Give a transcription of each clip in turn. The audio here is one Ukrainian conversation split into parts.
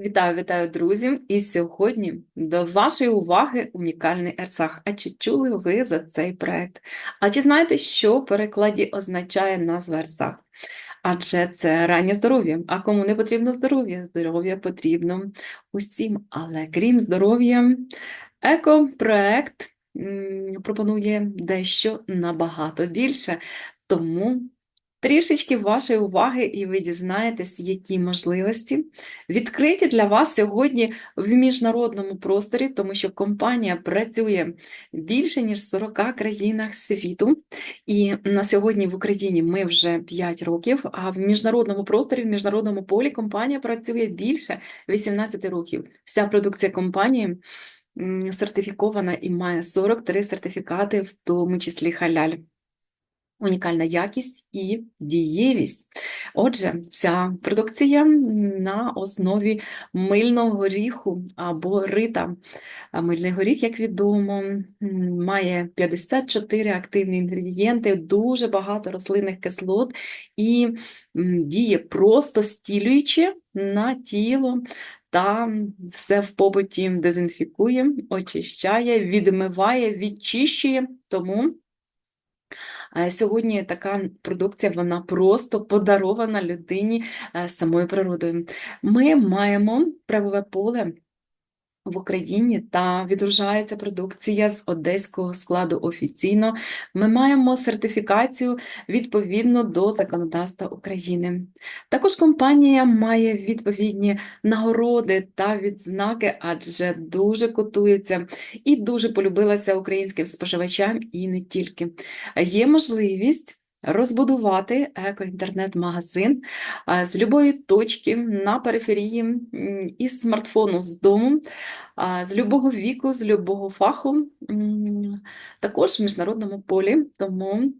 Вітаю, вітаю, друзі! І сьогодні до вашої уваги унікальний ерцах. А чи чули ви за цей проект? А чи знаєте, що в перекладі означає назва ерцах? Адже це раннє здоров'я. А кому не потрібно здоров'я? Здоров'я потрібно усім. Але крім здоров'я, екопроект пропонує дещо набагато більше. Тому Трішечки вашої уваги, і ви дізнаєтесь, які можливості відкриті для вас сьогодні в міжнародному просторі, тому що компанія працює більше ніж в 40 країнах світу. І на сьогодні в Україні ми вже 5 років, а в міжнародному просторі, в міжнародному полі компанія працює більше 18 років. Вся продукція компанії сертифікована і має 43 сертифікати, в тому числі халяль. Унікальна якість і дієвість. Отже, вся продукція на основі мильного горіху або рита. Мильний горіх, як відомо, має 54 активні інгредієнти, дуже багато рослинних кислот і діє просто стілюючи на тіло. Та все в побуті дезінфікує, очищає, відмиває, відчищує. Тому Сьогодні така продукція вона просто подарована людині е, самою природою. Ми маємо правове поле в Україні та відгружається продукція з одеського складу офіційно. Ми маємо сертифікацію відповідно до законодавства України. Також компанія має відповідні нагороди та відзнаки, адже дуже котується і дуже полюбилася українським споживачам і не тільки. Є можливість. Розбудувати еко-інтернет-магазин з любої точки на периферії із смартфону з дому, з любого віку, з любого фаху, також в міжнародному полі. Тому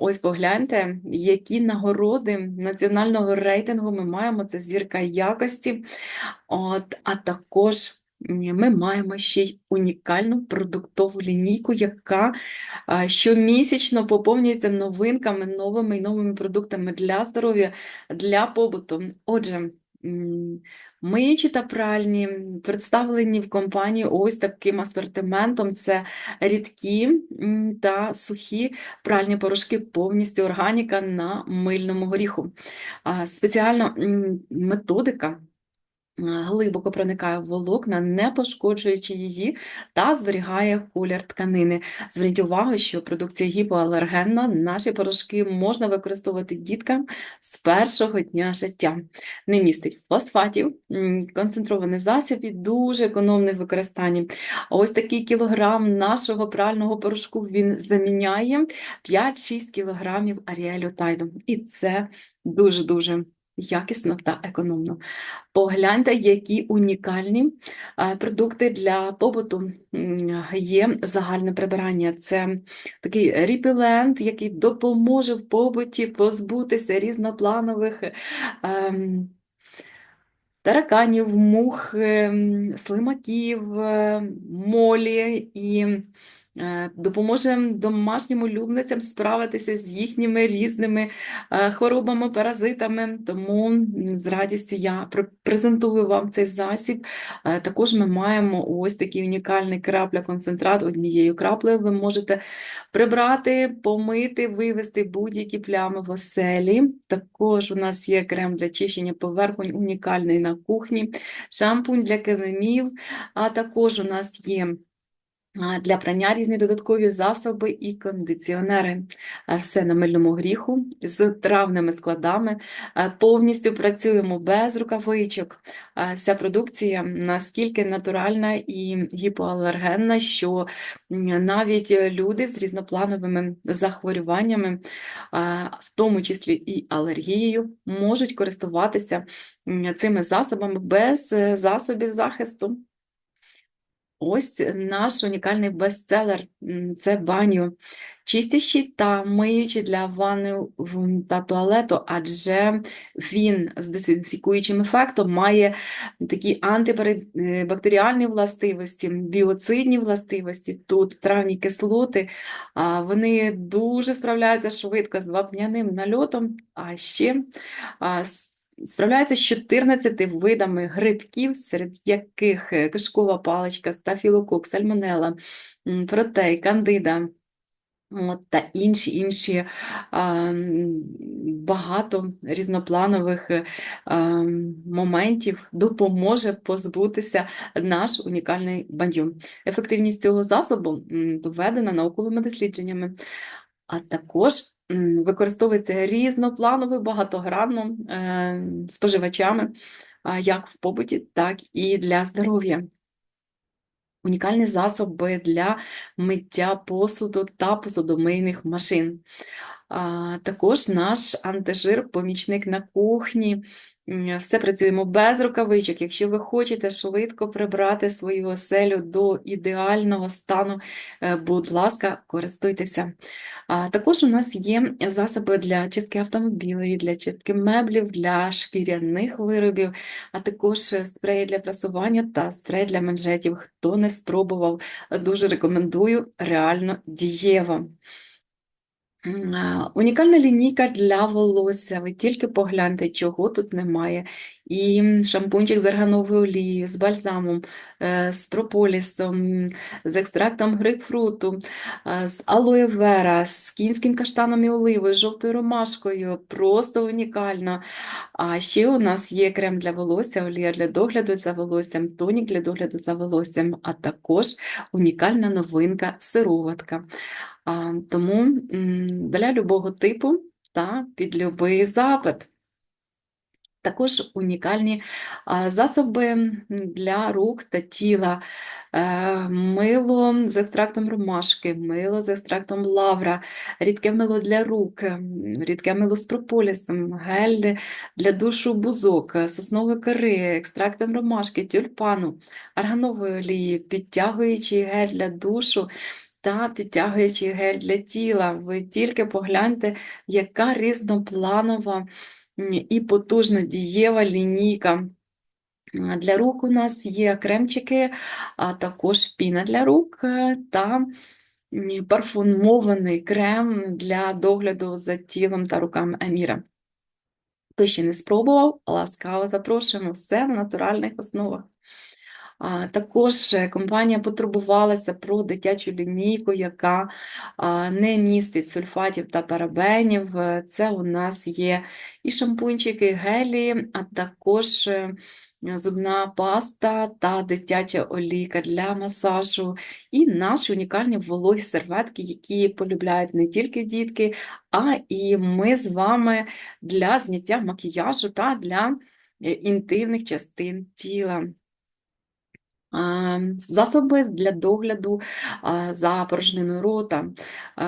ось погляньте, які нагороди національного рейтингу ми маємо. Це зірка якості, От, а також. Ми маємо ще й унікальну продуктову лінійку, яка щомісячно поповнюється новинками, новими і новими продуктами для здоров'я, для побуту. Отже, миючі та пральні представлені в компанії ось таким асортиментом: це рідкі та сухі пральні порошки, повністю органіка на мильному горіху. Спеціальна методика глибоко проникає в волокна, не пошкоджуючи її та зберігає колір тканини. Зверніть увагу, що продукція гіпоалергенна, наші порошки можна використовувати діткам з першого дня життя. Не містить фосфатів, концентрований засіб і дуже економний в використанні. Ось такий кілограм нашого прального порошку він заміняє 5-6 кілограмів аріелю тайду. І це дуже-дуже якісно та економно. Погляньте, які унікальні е, продукти для побуту є загальне прибирання. Це такий репелент, який допоможе в побуті позбутися різнопланових ем, тараканів, мух, ем, слимаків, е, молі і е, допоможе домашнім улюбленцям справитися з їхніми різними е, хворобами, паразитами. Тому з радістю я презентую вам цей засіб. Е, Також ми маємо ось такий унікальний крапля-концентрат. Однією краплею ви можете прибрати, помити, вивести будь-які плями в оселі. Також у нас є крем для чищення поверхонь, унікальний на кухні, шампунь для килимів, а також у нас є для прання різні додаткові засоби і кондиціонери. Все на мильному гріху з травними складами. Повністю працюємо без рукавичок. Вся продукція наскільки натуральна і гіпоалергенна, що навіть люди з різноплановими захворюваннями, в тому числі і алергією, можуть користуватися цими засобами без е, засобів захисту. Ось наш унікальний бестселер це баню. Чистящий та миючий для ванни та туалету, адже він з дезінфікуючим ефектом має такі антибактеріальні властивості, біоцидні властивості. Тут травні кислоти, вони дуже справляються швидко з вапняним нальотом, а ще с- Справляється з 14 видами грибків, серед яких е, кишкова паличка, стафілокок, сальмонелла, м, протей, кандида, От, та інші інші а, багато різнопланових е, а, моментів допоможе позбутися наш унікальний бандюм. Ефективність цього засобу доведена науковими дослідженнями, а також використовується різнопланово, багатогранно е, споживачами, як в побуті, так і для здоров'я унікальні засоби для миття посуду та посудомийних машин. А, Також наш антижир, помічник на кухні. Все працюємо без рукавичок. Якщо ви хочете швидко прибрати свою оселю до ідеального стану, е, будь ласка, користуйтеся. А також у нас є засоби для чистки автомобілів, для чистки меблів, для шкіряних виробів, а також спреї для прасування та спрей для манжетів. Хто не спробував, дуже рекомендую, реально дієво. Унікальна лінійка для волосся. Ви тільки погляньте, чого тут немає. І шампунчик з аргановою олією, з бальзамом, е, з прополісом, з екстрактом грейпфруту, з алоє вера, з кінським каштаном і оливою, з жовтою ромашкою. Просто унікально. А ще у нас є крем для волосся, олія для догляду за волоссям, тонік для догляду за волоссям, а також унікальна новинка сироватка. Тому для любого типу та під любий запит. Також унікальні засоби для рук та тіла, Е, мило з екстрактом ромашки, мило з екстрактом лавра, рідке мило для рук, рідке мило з прополісом, гель для душу бузок, соснової кори, екстрактом ромашки, тюльпану, арганової олії, підтягуючий гель для душу та підтягуючий гель для тіла. Ви тільки погляньте, яка різнопланова і потужна дієва лінійка. Для рук у нас є кремчики, а також піна для рук е, та парфумований крем для догляду за тілом та руками Еміра. Хто ще не спробував, ласкаво запрошуємо все на натуральних основах. Також е, компанія потурбувалася про дитячу лінійку, яка не містить сульфатів та парабенів. Е, Це у нас є і шампунчики, і гелі, а також е, зубна паста та дитяча олійка для масажу, і наші унікальні вологі серветки, які полюбляють не тільки дітки, а і ми з вами для зняття макіяжу та для інтимних частин тіла. Засоби для догляду за порожниною рота,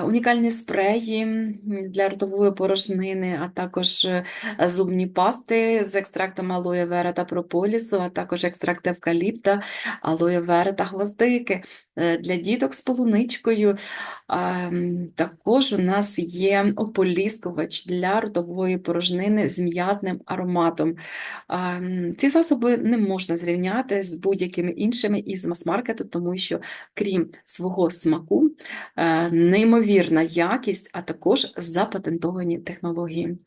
унікальні спреї для ротової порожнини, а також е, зубні пасти з екстрактом алоє вера та прополісу, а також екстракт евкаліпта, алоє вера та гвоздики Е, для діток з полуничкою. Також у нас є ополіскувач для ротової порожнини з м'ятним ароматом. Ці засоби не можна зрівняти з будь-якими іншими із мас-маркету, тому що, крім свого смаку, е, неймовірна якість, а також запатентовані технології.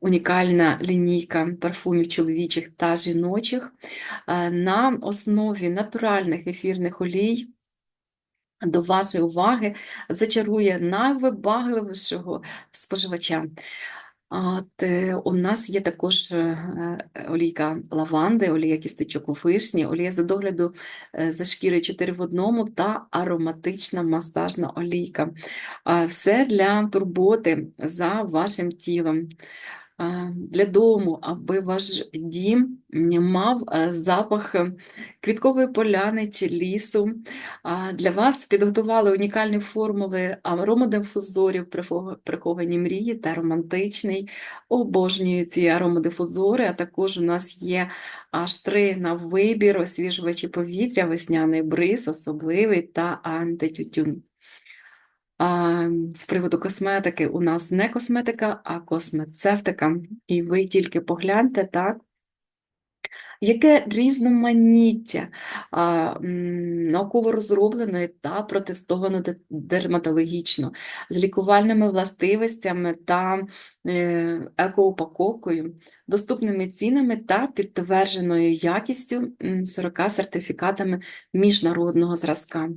Унікальна лінійка парфумів чоловічих та жіночих е, на основі натуральних ефірних олій. До вашої уваги зачарує найвибагливішого споживача. От, е, у нас є також е, олійка лаванди, олія кістечок у вишні, олія за догляду е, за шкіри 4 в одному та ароматична масажна олійка. Все для турботи за вашим тілом. А, Для дому, аби ваш дім мав е, запах е, квіткової поляни чи лісу. Для вас підготували унікальні формули аромодифузорів, приховані мрії та романтичний. Обожнюю ці аромодифузори, а також у нас є аж три на вибір, освіжувачі повітря, весняний бриз, особливий та антитютюн. А, з приводу косметики у нас не косметика, а космецевтика. І ви тільки погляньте, так, Яке різноманіття а, науково розробленої та протестовано дерматологічно, з лікувальними властивостями та е, екоупаковкою, доступними цінами та підтвердженою якістю 40 сертифікатами міжнародного зразка.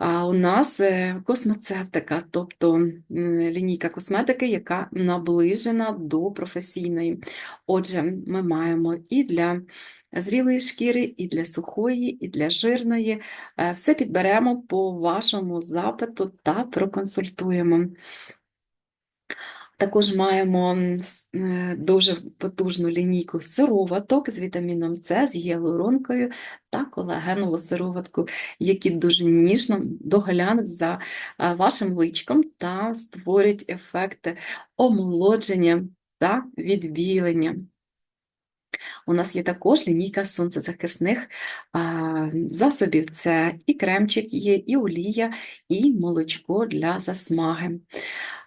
А у нас е, космецевтика, тобто лінійка косметики, яка наближена до професійної. Отже, ми маємо і для зрілої шкіри, і для сухої, і для жирної. Е, Все підберемо по вашому запиту та проконсультуємо. Також маємо е, дуже потужну лінійку сироваток з вітаміном С, з гіалуронкою та колагенову сироватку, які дуже ніжно доглянуть за вашим личком та створять ефекти омолодження та відбілення. У нас є також лінійка сонцезахисних а, засобів. Це і кремчик є, і олія, і молочко для засмаги.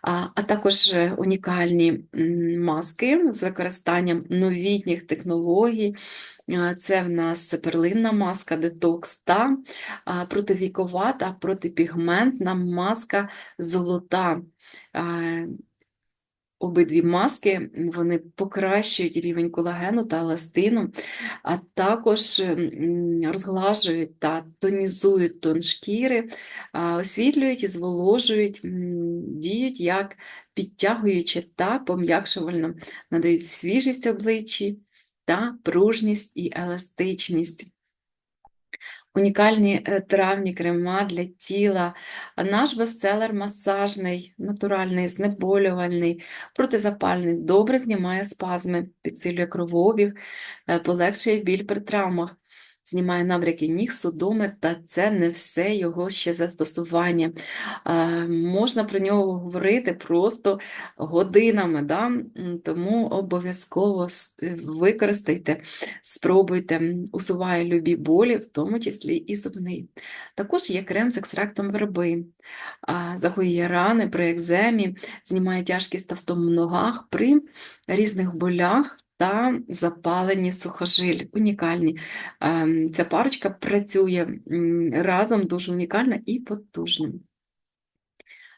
А, також е, унікальні маски з використанням новітніх технологій. Це в нас перлинна маска детокс та противікова та протипігментна маска золота. Обидві маски вони покращують рівень колагену та еластину, а також розглажують та тонізують тон шкіри, освітлюють і зволожують, діють як підтягуючи та пом'якшувально, надають свіжість обличчі та пружність і еластичність. Унікальні е, травні крема для тіла, наш бестселер масажний, натуральний, знеболювальний, протизапальний, добре знімає спазми, підсилює кровообіг, е, полегшує біль при травмах, знімає набряки ніг, судоми, та це не все його ще застосування. Е, Можна про нього говорити просто годинами, да? Тому обов'язково е, використайте Спробуйте, усуває любі болі, в тому числі і зубний. Також є крем з екстрактом верби, загоює рани при екземі, знімає тяжкість та втому в ногах при різних болях та запалені сухожилі. Унікальні. Ем, Ця парочка працює разом дуже унікальна і потужна.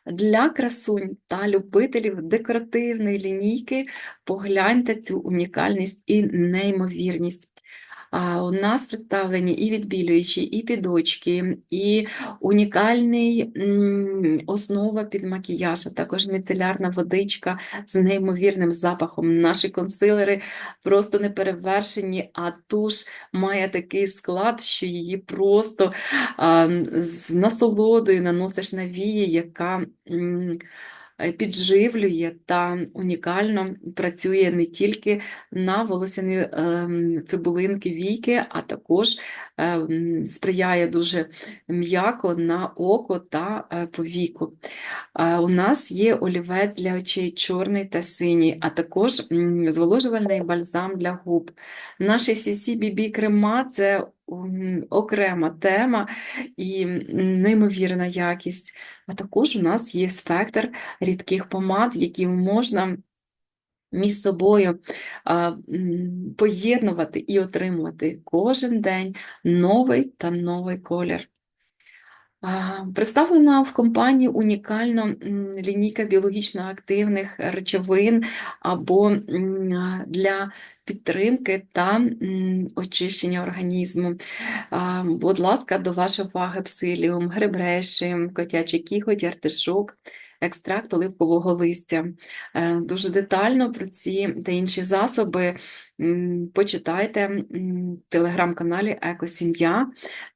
Для красунь та любителів декоративної лінійки погляньте цю унікальність і неймовірність. У нас представлені і відбілюючі, і підочки, і унікальний основа під макіяж, а також міцелярна водичка з неймовірним запахом. Наші консилери просто неперевершені, а туш має такий склад, що її просто з насолодою наносиш на вії, яка підживлює та унікально працює не тільки на волосяні ем, цибулинки війки, а також ем, сприяє дуже м'яко на око та е, повіку. У нас є олівець для очей чорний та синій, а також зволожувальний бальзам для губ. Наші CC-BB крема це окрема тема і неймовірна якість. А також у нас є спектр рідких помад, які можна між собою а, поєднувати і отримувати кожен день новий та новий колір. Представлена в компанії унікальна лінійка біологічно активних речовин або для підтримки та очищення організму. Будь ласка, до вашої уваги псиліум, грибреші, котячий кіхоть, артишок, екстракт оливкового листя. Е, Дуже детально про ці та інші засоби почитайте в телеграм-каналі Екосім'я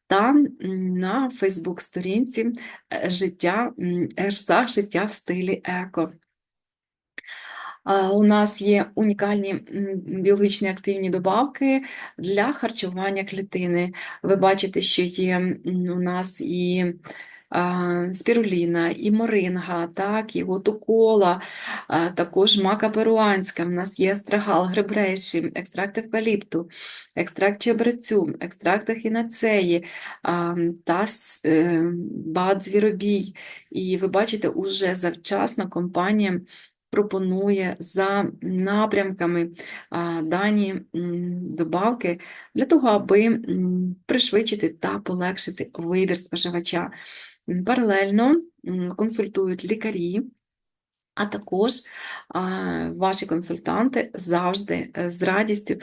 та на Фейсбук-сторінці е, життя, м, життя в стилі еко. У нас є унікальні біологічні активні добавки для харчування клітини. Ви бачите, що є у нас і спіруліна, і моринга, так, і готукола, а, також мака перуанська, в нас є астрагал, гребрейші, екстракт евкаліпту, екстракт чебрецю, екстракт ехінацеї а, та е, бад звіробій. І ви бачите, уже завчасно компанія пропонує за напрямками дані добавки для того, аби пришвидшити та полегшити вибір споживача. Паралельно консультують лікарі. А також ваші консультанти завжди е, з радістю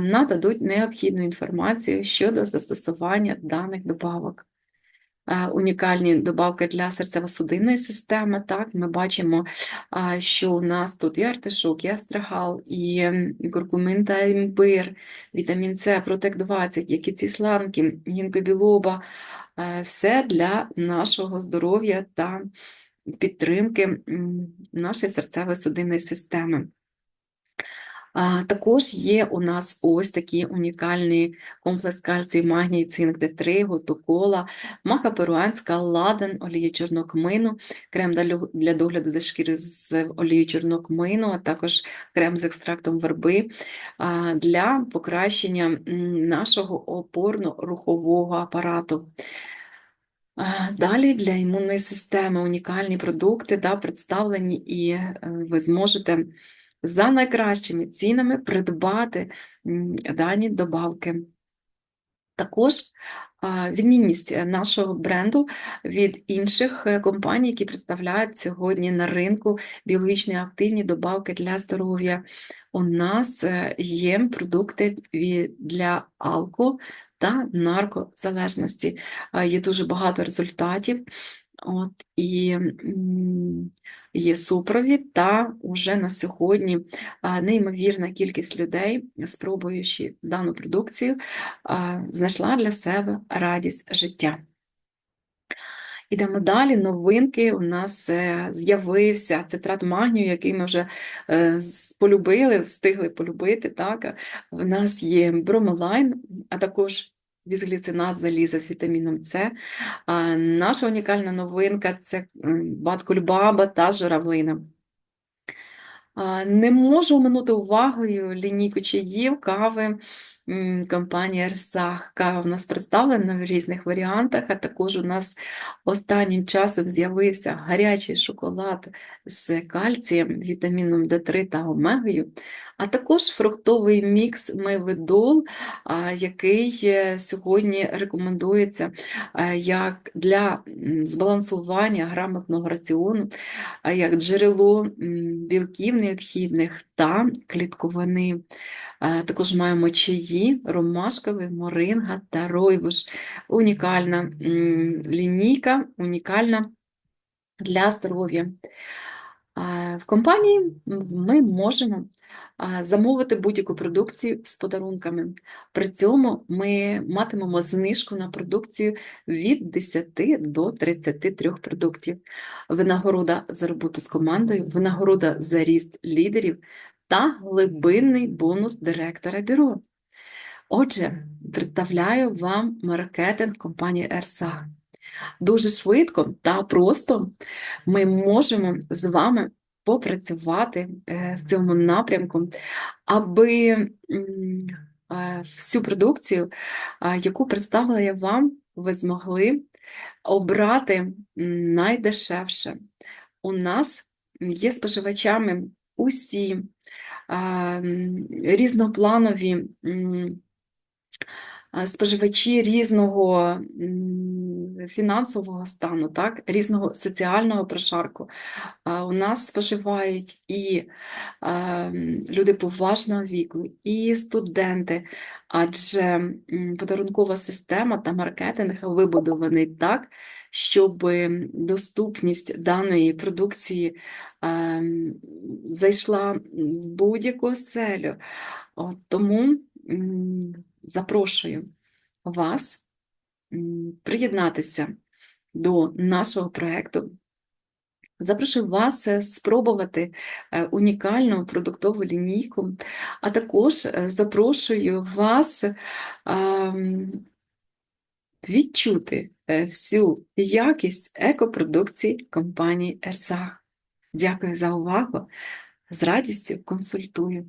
нададуть необхідну інформацію щодо застосування даних добавок. Е, Унікальні добавки для серцево-судинної системи. Так, Ми бачимо, що у нас тут і артишок, і астрагал, і куркумин та імбир, вітамін С, протек 20, які ці сланки, гінка білоба, е, все для нашого здоров'я та підтримки нашої серцево-судинної системи. Також є у нас ось такі унікальні комплекс кальцій, магній, цинк, Д3, готокола, мака перуанська, ладан, олія чорнокмину, крем для догляду за шкірою з олією чорнокмину, а також крем з екстрактом верби для покращення нашого опорно-рухового апарату. Далі для імунної системи унікальні продукти да, представлені, і е, ви зможете за найкращими цінами придбати дані добавки. Також відмінність е, нашого бренду від інших е, компаній, які представляють сьогодні на ринку біологічні активні добавки для здоров'я. У нас е, є продукти для алко та наркозалежності. Є дуже багато результатів. От, і є супровід, та вже на сьогодні неймовірна кількість людей, спробуючи дану продукцію, знайшла для себе радість життя. Ідемо далі. Новинки у нас е, з'явився цитрат магнію, який ми вже е, полюбили, встигли полюбити. Так? В нас є бромелайн, а також візгліцинат заліза з вітаміном С. А Наша унікальна новинка це баткульбаба та журавлина. Не можу оминути увагою лінійку чаїв, кави м, компанії Ерсах. Кава в нас представлена в різних варіантах, а також у нас останнім часом з'явився гарячий шоколад з кальцієм, вітаміном Д3 та омегою, а також фруктовий мікс Мевидол, який е, сьогодні рекомендується е, як для збалансування грамотного раціону як джерело білків необхідних та клітковини. Е, Також маємо чаї, ромашковий, моринга та ройбуш. Унікальна лінійка, унікальна для здоров'я. Е, В компанії ми можемо е, замовити будь-яку продукцію з подарунками. При цьому ми матимемо знижку на продукцію від 10 до 33 продуктів. Винагорода за роботу з командою, винагорода за ріст лідерів та глибинний бонус директора бюро. Отже, представляю вам маркетинг компанії Ерсах. Дуже швидко та просто ми можемо з вами попрацювати е, в цьому напрямку, аби е, всю продукцію, яку представила я вам, ви змогли обрати найдешевше. У нас є споживачами усі різнопланові споживачі різного фінансового стану, так, різного соціального прошарку. У нас споживають і люди поважного віку, і студенти, адже подарункова система та маркетинг вибудований так, щоб доступність даної продукції зайшла в будь-яку оселю. От тому запрошую вас приєднатися до нашого проєкту. Запрошую вас е, спробувати е, унікальну продуктову лінійку, а також е, запрошую вас ем, відчути всю якість екопродукції компанії Ерсах. Дякую за увагу. З радістю консультую.